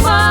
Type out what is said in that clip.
smile.